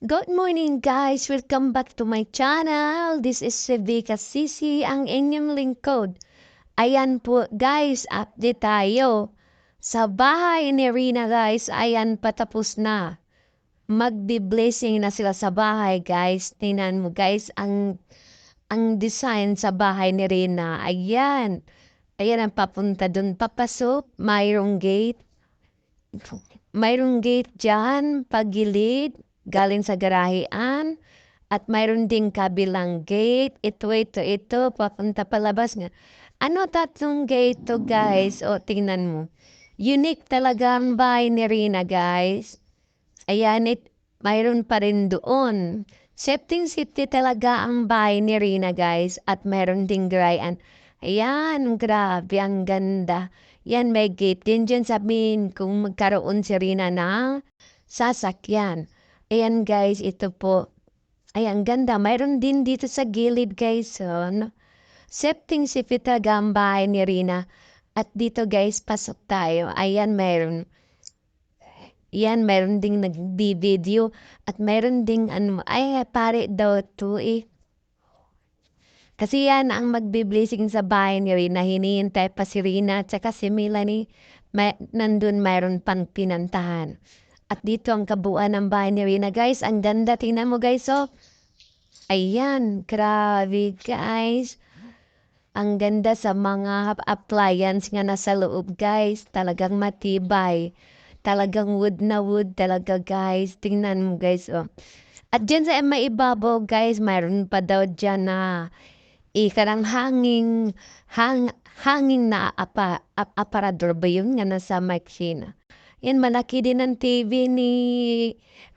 Good morning guys! Welcome back to my channel. This is Vika Sisi, ang inyong lingkod. Ayan po guys, update tayo. Sa bahay ni Rina guys, ayan patapos na. Magbi-blessing na sila sa bahay guys. Tingnan mo guys, ang ang design sa bahay ni Rina. Ayan. Ayan ang papunta dun. Papasok, mayroong gate. Mayroong gate dyan, pagilid galing sa garahean at mayroon ding kabilang gate. Ito, ito, ito, papunta palabas nga. Ano tatlong gate to guys? O, tingnan mo. Unique talaga ang bahay ni Rina guys. Ayan, it, mayroon pa rin doon. Septing City talaga ang bahay ni Rina guys. At mayroon ding garahean. Ayan, grabe, ang ganda. Yan, may gate din dyan sabihin kung magkaroon si Rina ng sasakyan. Ayan guys, ito po. Ay, ang ganda. Mayroon din dito sa gilid guys. So, no? Septing si Gambay ni Rina. At dito guys, pasok tayo. Ayan, mayroon. Yan, mayroon ding nag-video. At mayroon ding ano, ay pare daw to eh. Kasi yan ang magbi-blessing sa bahay ni Rina. Hinihintay pa si Rina at si Melanie. May, nandun mayroon pang pinantahan. At dito ang kabuuan ng ni Rina, guys. Ang ganda. Tingnan mo, guys, oh. Ayan. Grabe, guys. Ang ganda sa mga appliance nga nasa loob, guys. Talagang matibay. Talagang wood na wood talaga, guys. Tingnan mo, guys, oh. At dyan sa may ibabaw, guys, mayroon pa daw dyan na ikarang hanging, hang, hanging na apa, ap, aparador ba yun nga nasa makina. Yan, malaki din ang TV ni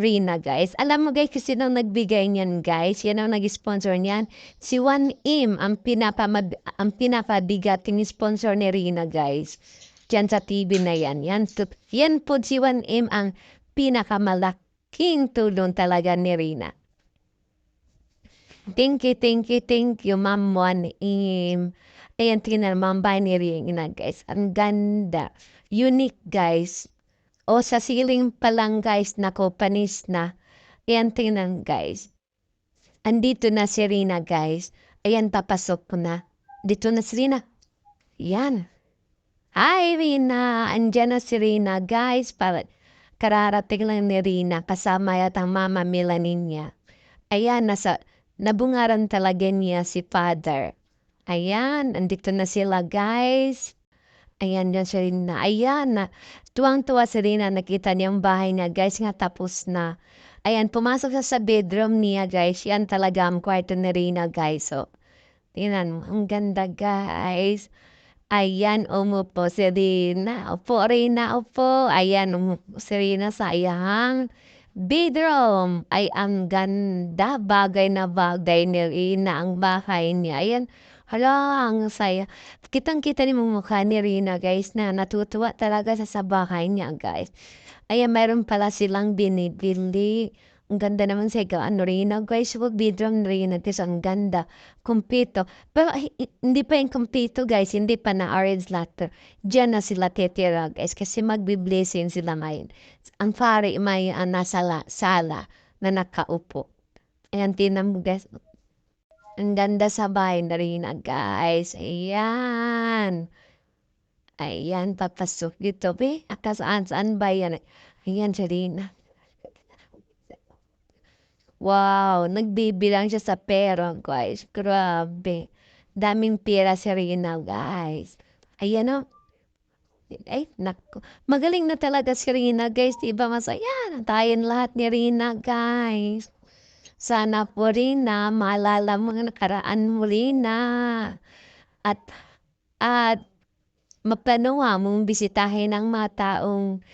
Rina, guys. Alam mo, guys, kasi nang nagbigay niyan, guys. Yan ang nag-sponsor niyan. Si 1M, ang, pinapa, ang pinapabigating sponsor ni Rina, guys. Diyan sa TV na yan. Yan, yan po si 1M ang pinakamalaking tulong talaga ni Rina. Thank you, thank you, thank you, Ma'am 1M. Ayan, tingnan, Ma'am ni Rina, guys. Ang ganda. Unique, guys. O sa ceiling pa lang guys, nako panis na. Ayan tingnan guys. Andito na si Rina guys. Ayan papasok ko na. Dito na si Rina. Yan. Hi Rina! Andyan na si Rina guys. Para kararating lang ni Rina kasama yata ang mama Melanie niya. Ayan, nasa, nabungaran talaga niya si father. Ayan, andito na sila guys. Ayan yan si Rina. Ayan na. Tuwang-tuwa si Rina. Nakita niya ang bahay niya. Guys, nga tapos na. Ayan, pumasok siya sa bedroom niya, guys. Yan talaga ang kwarto ni Rina, guys. So, tingnan mo. Ang ganda, guys. Ayan, umupo si Rina. Upo, Rina, upo. Ayan, umupo si Rina sa iyang bedroom. Ay, ang ganda. Bagay na bagay ni Rina ang bahay niya. Ayan, Hala, ang saya. Kitang-kita ni mukha ni Rina, guys, na natutuwa talaga sa sabahay niya, guys. Ayan, mayroon pala silang binibili. Ang ganda naman sa ano, Rina, guys. Huwag bedroom Rina, tis ang ganda. Kumpito. Pero hindi pa yung kumpito, guys. Hindi pa na orange latter. Diyan na sila tetira, guys. Kasi magbi-blessing sila ngayon. Ang pare may uh, nasa la, sala na nakaupo. Ayan, tinan mo, guys. Ang ganda sa bahay na rin na guys. Ayan. Ayan, papasok dito. Be, akasaan saan ba yan? Ayan, Sarina. Wow, nagbibilang siya sa pera, guys. Grabe. Daming pera si Rina, guys. Ayan o. Oh. Ay, naku. Magaling na talaga si Rina, guys. Diba masaya? Tayo lahat ni Rina, guys. Sana po rin na maalala mo ang nakaraan mo rin na at at mapanawa mong bisitahin ang mga taong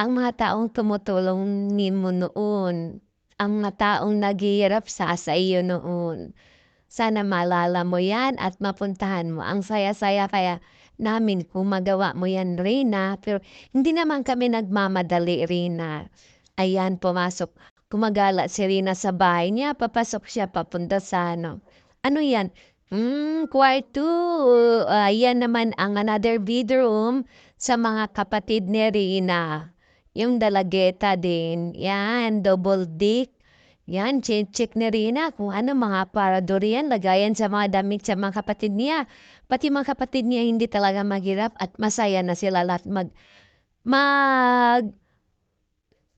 ang mga taong tumutulong ni mo noon, ang mga taong naghihirap sa sa iyo noon. Sana maalala mo yan at mapuntahan mo. Ang saya-saya kaya namin kung magawa mo yan, Rina. Pero hindi naman kami nagmamadali, Rina. Ayan, pumasok Gumagala si Rina sa bahay niya, papasok siya papunta sa ano. Ano yan? Hmm, kwarto. Uh, yan naman ang another bedroom sa mga kapatid ni Rina. Yung dalageta din. Yan, double dick. Yan, check ni Rina kung ano mga parador yan, lagayan sa mga damit sa mga kapatid niya. Pati mga kapatid niya hindi talaga maghirap at masaya na sila lahat mag, mag,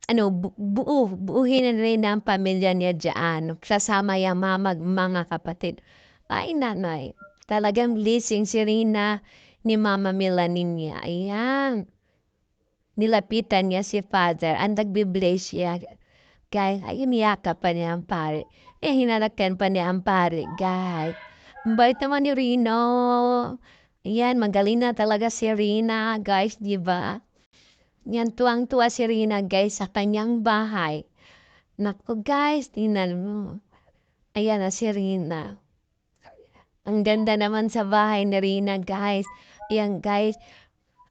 ano, bu- buo, buuhin na rin ang pamilya niya dyan. Kasama yung mama, mga kapatid. Ay, nanay, talagang blessing si Rina ni Mama Melanie niya. Ayan. Nilapitan niya si Father. Ang nagbibless siya. Guys, ay niyakap pa niya ang pare. Eh, hinalakan pa niya ang pare, guys. Bait naman ni Rino. Ayan, magaling na talaga si Rina, guys, di ba? Yan, tuwang-tuwa si Rina, guys, sa kanyang bahay. Naku, guys, tingnan mo. Ayan na si Rina. Ang ganda naman sa bahay ni Rina, guys. Ayan, guys.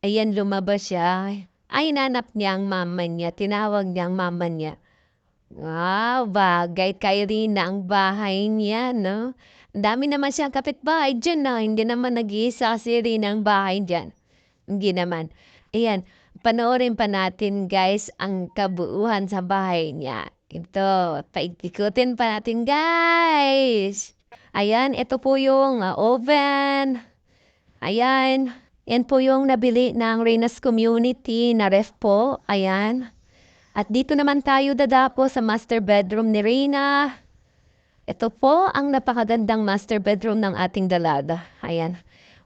Ayan, lumabas siya. Ay, nanap niya ang mama niya. Tinawag niya ang mama niya. Wow, bagay kay Rina ang bahay niya, no? Dami naman siyang kapitbahay dyan, no? Hindi naman nag-iisa si Rina ang bahay dyan. Hindi naman. Ayan, panoorin pa natin, guys, ang kabuuhan sa bahay niya. Ito, paikikutin pa natin, guys. Ayan, ito po yung uh, oven. Ayan, yan po yung nabili ng Renas Community na ref po. Ayan. At dito naman tayo dadako sa master bedroom ni Reyna. Ito po ang napakagandang master bedroom ng ating dalaga. Ayan.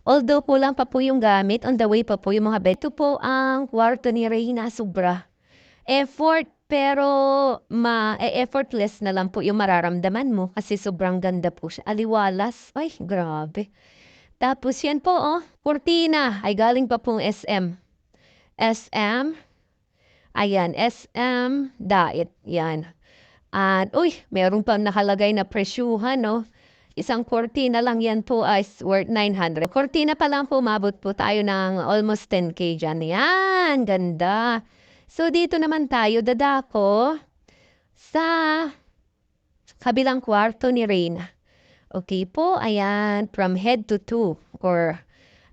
Although kulang pa po yung gamit, on the way pa po yung mga bed. Ito po ang kwarto ni Reyna Sobra. Effort, pero ma eh, effortless na lang po yung mararamdaman mo kasi sobrang ganda po siya. Aliwalas. Ay, grabe. Tapos yan po, oh, kurtina. Ay galing pa pong SM. SM. Ayan, SM diet. Yan. At, uy, meron pa nakalagay na presyuhan, no? Isang kortina lang yan po ay worth 900. Kortina pa lang po, mabot po tayo ng almost 10k dyan. Yan, ganda. So, dito naman tayo, dadako sa kabilang kwarto ni Reyna. Okay po, ayan, from head to toe. Or,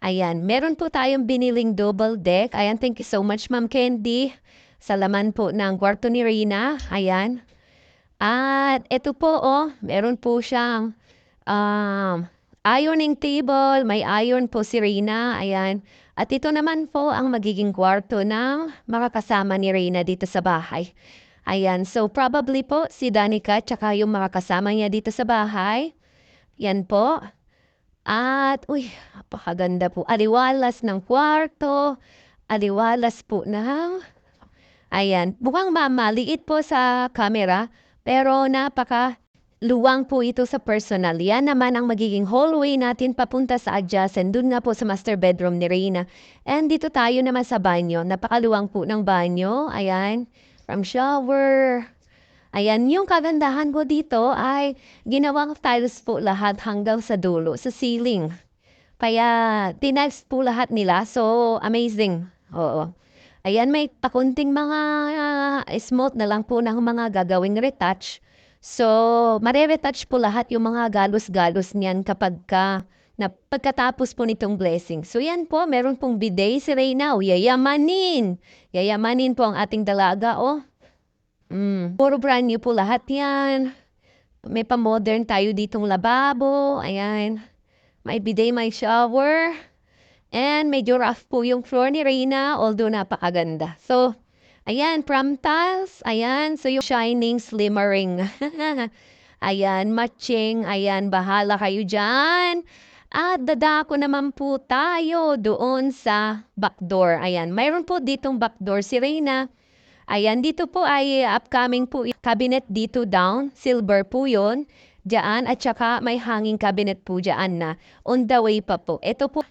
ayan, meron po tayong biniling double deck. Ayan, thank you so much, Ma'am Candy. Sa laman po ng kwarto ni Reyna. Ayan. At ito po, oh, meron po siyang um, ironing table. May iron po si Reyna. Ayan. At ito naman po ang magiging kwarto ng makakasama ni Reyna dito sa bahay. Ayan. So, probably po si Danica tsaka yung makakasama niya dito sa bahay. Yan po. At, uy, napakaganda po. Aliwalas ng kwarto. Aliwalas po ng... Ayan. Mukhang mamaliit po sa camera. Pero napaka luwang po ito sa personal. Yan naman ang magiging hallway natin papunta sa adjacent. Doon nga po sa master bedroom ni Reyna. And dito tayo naman sa banyo. Napakaluwang po ng banyo. Ayan. From shower. Ayan, yung kagandahan po dito ay ginawang tiles po lahat hanggang sa dulo, sa ceiling. Kaya tiniles po lahat nila. So, amazing. Oo. Ayan, may pakunting mga uh, smooth na lang po ng mga gagawing retouch. So, mare-retouch po lahat yung mga galos-galos niyan kapag ka, na pagkatapos po nitong blessing. So, yan po, meron pong bidet si Reyna. O, yayamanin. Yayamanin po ang ating dalaga, oh. Mm. Puro brand new po lahat yan. May pa-modern tayo ditong lababo. Ayan. May bidet, may shower. And medyo rough po yung floor ni Reyna, although napakaganda. So, ayan, prom tiles. Ayan, so yung shining slimmering. ayan, matching. Ayan, bahala kayo dyan. At dadako naman po tayo doon sa backdoor. Ayan, mayroon po ditong backdoor si Reyna. Ayan, dito po ay upcoming po cabinet dito down. Silver po yon Diyan. At saka may hanging cabinet po diyan na. On the way pa po. Ito po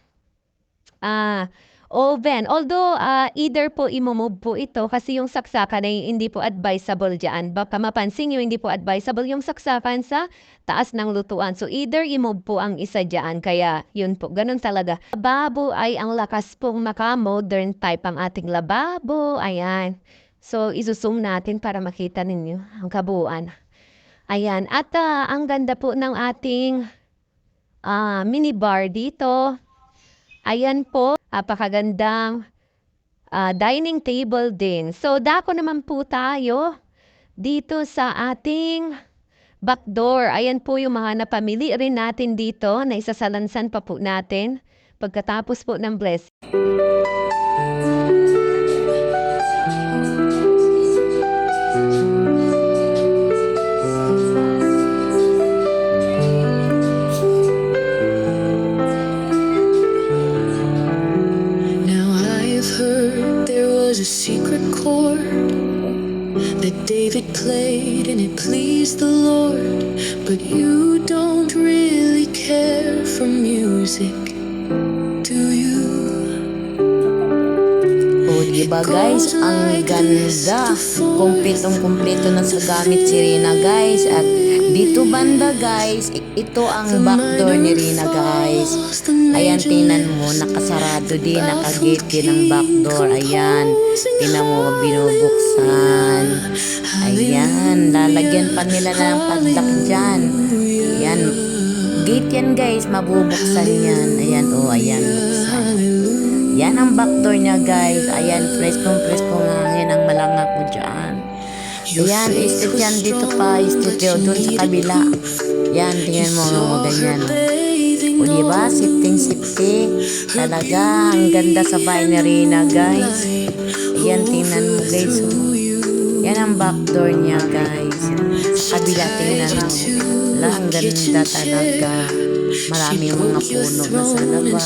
Ah, oven. Although, ah, either po imo-move po ito kasi yung saksakan ay hindi po advisable dyan. Baka mapansin nyo, hindi po advisable yung saksakan sa taas ng lutuan. So, either i-move po ang isa dyan. Kaya, yun po. Ganun talaga. Lababo ay ang lakas pong maka-modern type ang ating lababo. Ayan. So, isusum natin para makita ninyo ang kabuuan. Ayan. At ah, ang ganda po ng ating ah, minibar dito. Ayan po, napakagandang ah, dining table din. So, dako naman po tayo dito sa ating backdoor. Ayan po yung mga napamili rin natin dito na isasalansan pa po natin pagkatapos po ng bless. Played and it pleased the Lord. But you don't really care for music, do you? O, di ba guys? Ang ganda. Kumpletong kumpleto na sa gamit si Rina guys. At dito banda guys, ito ang backdoor ni Rina guys. Ayan, tingnan mo, nakasarado din, nakagate din ang backdoor. Ayan, tingnan mo, binubuksan. Ayan, lalagyan pa nila ng padlock dyan. Ayan, gate yan guys, mabubuksan yan. Ayan, oh, ayan, buksan. Yan ang backdoor niya guys. Ayan, preskong preskong hangin ang malangak mo dyan. Istit yan dito pa, yun, dun sa kabila. Yan, tingnan mo, ganyan. O diba, sifting sifty. Talaga, ang ganda sa ni Rina guys. Ayan, tingnan mo guys. Oh. Yan ang backdoor niya guys. Sa kabila, tingnan mo. Wala, ang ganda talaga. Marami yung mga puno na sa labas.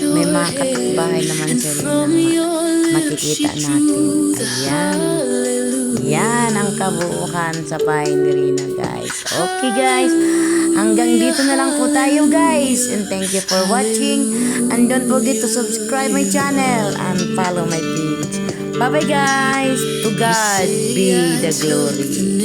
May mga kapitbahay naman sa Rina. Makikita natin. Ayan. Yan ang kabuuhan sa bahay ni Rina, guys. Okay, guys. Hanggang dito na lang po tayo, guys. And thank you for watching. And don't forget to subscribe my channel and follow my page. Bye-bye, guys. To God be the glory.